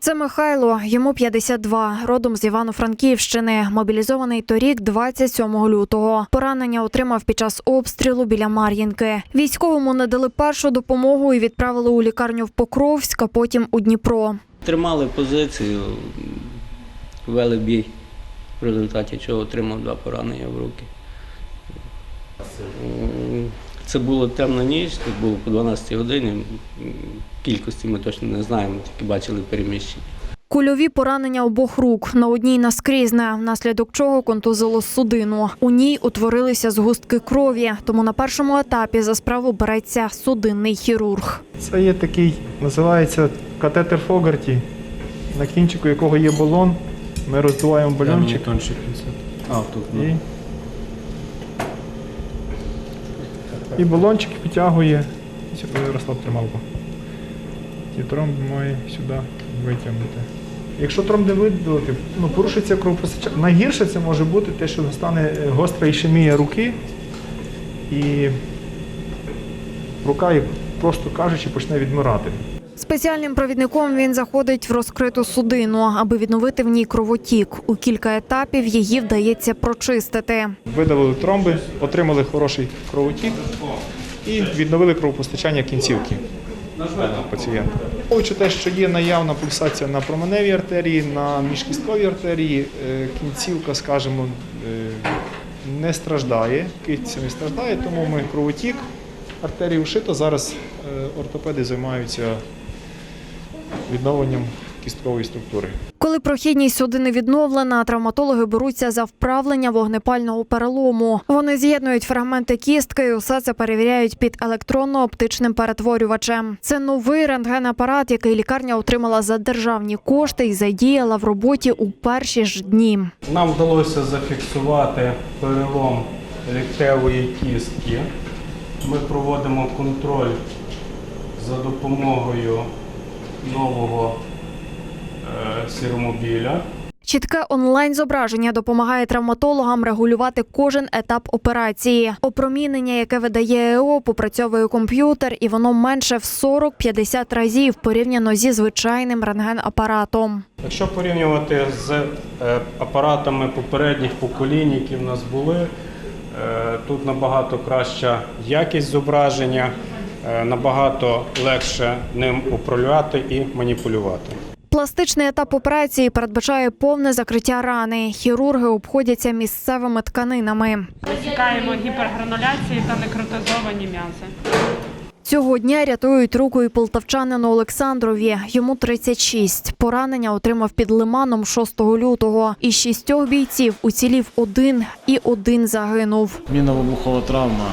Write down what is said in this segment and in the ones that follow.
Це Михайло, йому 52, родом з Івано-Франківщини. Мобілізований торік, 27 лютого. Поранення отримав під час обстрілу біля Мар'їнки. Військовому надали першу допомогу і відправили у лікарню в Покровськ, а потім у Дніпро. Тримали позицію, вели бій, в результаті чого отримав два поранення в руки. Це була темна ніч, тут було по 12 годині. Кількості ми точно не знаємо, тільки бачили переміщення. Кульові поранення обох рук на одній наскрізне, внаслідок чого контузило судину. У ній утворилися згустки крові, тому на першому етапі за справу береться судинний хірург. Це є такий, називається катетер Фогарті, на кінчику якого є балон. Ми роздуваємо бальончик тонший А, тут. і, і балончик підтягує. Сюди Ярослав трималку. І тромб має сюди витягнути. Якщо тромб не видалити, ну, порушиться кровопостачання. Найгірше це може бути те, що настане е, гостра ішемія руки, і рука, як просто кажучи, почне відмирати. Спеціальним провідником він заходить в розкриту судину, аби відновити в ній кровотік. У кілька етапів її вдається прочистити. Видалили тромби, отримали хороший кровотік і відновили кровопостачання кінцівки пацієнта. Враховуючи те, що є наявна пульсація на променевій артерії, на міжкістковій артерії, е, кінцівка, скажімо, е, не страждає, кістця не страждає, тому ми кровотік, артерії вшито. Зараз е, ортопеди займаються відновленням кісткової структури. Коли прохідність судини відновлена, травматологи беруться за вправлення вогнепального перелому. Вони з'єднують фрагменти кістки і усе це перевіряють під електронно-оптичним перетворювачем. Це новий рентгенапарат, який лікарня отримала за державні кошти і задіяла в роботі у перші ж дні. Нам вдалося зафіксувати перелом ліктевої кістки. Ми проводимо контроль за допомогою нового е, сіромобіля. Чітке онлайн зображення допомагає травматологам регулювати кожен етап операції. Опромінення, яке видає ЕО, попрацьовує комп'ютер, і воно менше в 40-50 разів порівняно зі звичайним рентгенапаратом. Якщо порівнювати з е, апаратами попередніх поколінь, які в нас були, е, тут набагато краща якість зображення, набагато легше ним управляти і маніпулювати. Пластичний етап операції передбачає повне закриття рани. Хірурги обходяться місцевими тканинами. Висікаємо гіпергрануляції та некротизовані м'язи. Цього дня рятують руку і полтавчанину Олександрові. Йому 36. Поранення отримав під лиманом 6 лютого. Із шістьох бійців уцілів один і один загинув. Мінно-вибухова травма.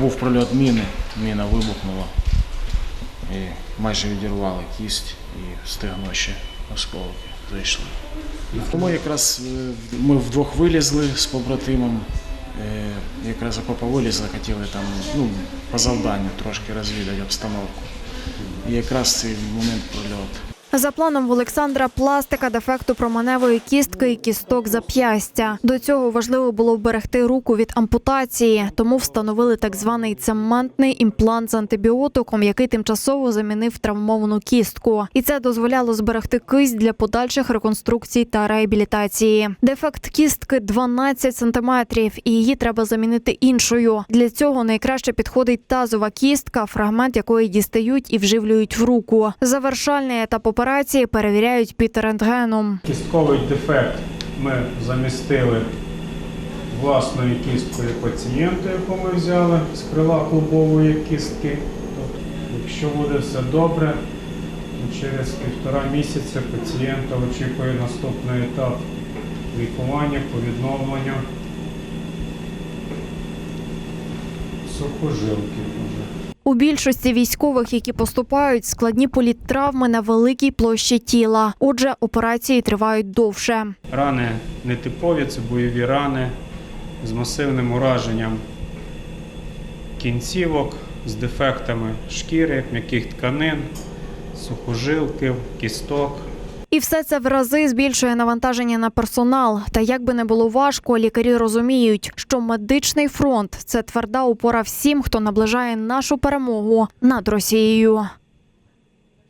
Був прольот міни, міна вибухнула і майже відірвали кість і стегно ще осколки зайшли. Тому якраз е, ми вдвох вилізли з побратимом. е, Якраз окопа вилізли, хотіли там ну, по завданню трошки розвідати обстановку. І якраз цей момент прольот. За планом Олександра пластика дефекту променевої кістки і кісток зап'ястя. До цього важливо було вберегти руку від ампутації, тому встановили так званий цементний імплант з антибіотиком, який тимчасово замінив травмовану кістку. І це дозволяло зберегти кисть для подальших реконструкцій та реабілітації. Дефект кістки 12 сантиметрів, і її треба замінити іншою. Для цього найкраще підходить тазова кістка, фрагмент якої дістають і вживлюють в руку. Завершальний етап операції перевіряють під рентгеном. Кістковий дефект ми замістили власною кісткою пацієнта, яку ми взяли з крила клубової кістки. Тобто, якщо буде все добре, через півтора місяця пацієнта очікує наступний етап лікування по відновленню сухожилки. У більшості військових, які поступають, складні політтравми на великій площі тіла. Отже, операції тривають довше. Рани нетипові, це бойові рани з масивним ураженням кінцівок, з дефектами шкіри, м'яких тканин, сухожилків, кісток. І все це в рази збільшує навантаження на персонал. Та як би не було важко, лікарі розуміють, що медичний фронт це тверда опора всім, хто наближає нашу перемогу над Росією.